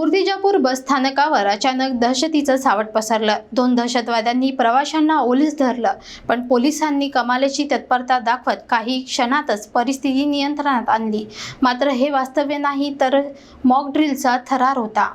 मूर्तिजापूर बस स्थानकावर अचानक दहशतीचं सावट पसरलं. दोन दहशतवाद्यांनी प्रवाशांना ओलीस धरलं पण पोलिसांनी कमालीची तत्परता दाखवत काही क्षणातच परिस्थिती नियंत्रणात आणली. मात्र हे वास्तव्य नाही तर मॉक ड्रिलचा थरार होता.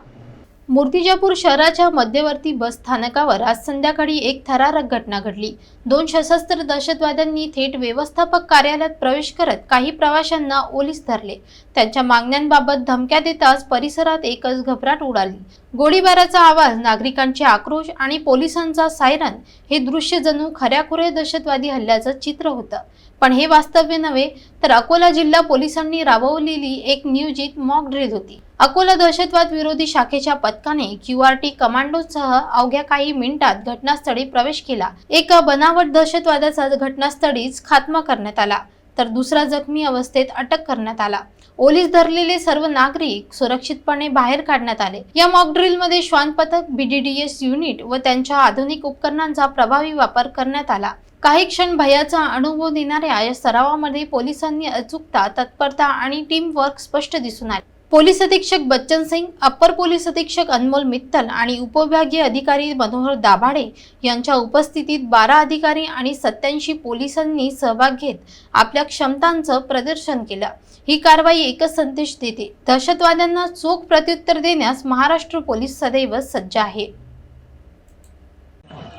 मूर्तिजापूर शहराच्या मध्यवर्ती बस स्थानकावर आज संध्याकाळी एक थरारक घटना घडली. दोन सशस्त्र दहशतवाद्यांनी थेट व्यवस्थापक कार्यालयात प्रवेश करत काही प्रवाशांना ओलीस धरले. त्यांच्या मागण्यांबाबत धमक्या देताच परिसरात एकच घबराट उडाली. गोळीबाराचा आवाज नागरिकांचे आक्रोश आणि पोलिसांचा सायरन हे दृश्य जणू खऱ्याखुरे दहशतवादी हल्ल्याचं चित्र होतं. पण हे वास्तव्य नव्हे तर अकोला जिल्हा पोलिसांनी राबवलेली एक नियोजित मॉक ड्रिल होती. अकोला दहशतवाद विरोधी शाखेच्या पथकाने क्यू आर टी कमांडोसह अवघ्या काही मिनिटात घटनास्थळी प्रवेश केला. एका बनावट दहशतवादाचा घटनास्थळीच खात्मा करण्यात आला तर दुसरा जखमी अवस्थेत अटक करण्यात आला. ओलीस धरलेले सर्व नागरिक सुरक्षितपणे बाहेर काढण्यात आले. या मॉक ड्रिलमध्ये श्वान पथक बीडीडीएस युनिट व त्यांच्या आधुनिक उपकरणांचा प्रभावी वापर करण्यात आला. काही क्षण भयाचा अनुभव देणाऱ्या या सरावामध्ये पोलिसांनी अचूकता तत्परता आणि टीम वर्क स्पष्ट दिसून आले. पोलीस अधीक्षक बच्चन सिंग अप्पर पोलीस अधीक्षक अनमोल मित्तल आणि उपविभागीय अधिकारी मनोहर दाभाडे यांच्या उपस्थितीत बारा अधिकारी आणि सत्याऐंशी पोलिसांनी सहभाग घेत आपल्या क्षमतांचं प्रदर्शन केलं. ही कारवाई एकच संदेश देते. दहशतवाद्यांना चोख प्रत्युत्तर देण्यास महाराष्ट्र पोलीस सदैव सज्ज आहे.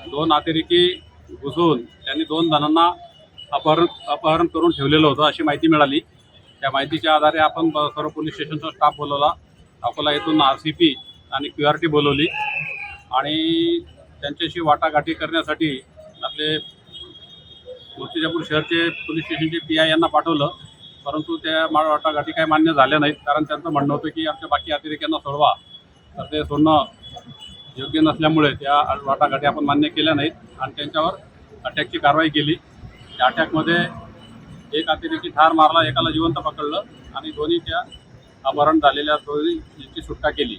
दोन अतिरेकी घुसून त्यांनी दोन जणांना अपहरण अपहरण करून ठेवलेलं होतं अशी माहिती मिळाली. त्या माहितीच्या आधारे आपण सर्व पोलीस स्टेशनचा स्टाफ बोलवला. अकोला येथून आर सी पी आणि क्यू आर टी बोलवली. आणि त्यांच्याशी वाटाघाटी करण्यासाठी आपले मूर्तिजापूर शहरचे पोलीस स्टेशनचे पी आय यांना पाठवलं. परंतु त्या मा- वाटाघाटी काही मान्य झाल्या नाहीत. कारण त्यांचं म्हणणं होतं की आमच्या बाकी अतिरेक्यांना सोडवा. तर ते सोडणं योग्य नसल्यामुळे त्या वाटाघाटी आपण मान्य केल्या नाहीत. आणि त्यांच्यावर अटॅकची कारवाई केली. त्या अटॅकमध्ये एक अतिरेकी ठार मारला एकाला जिवंत पकडलं आणि दोन्ही त्या अपहरण झालेल्या दोन्ही यांची सुटका केली.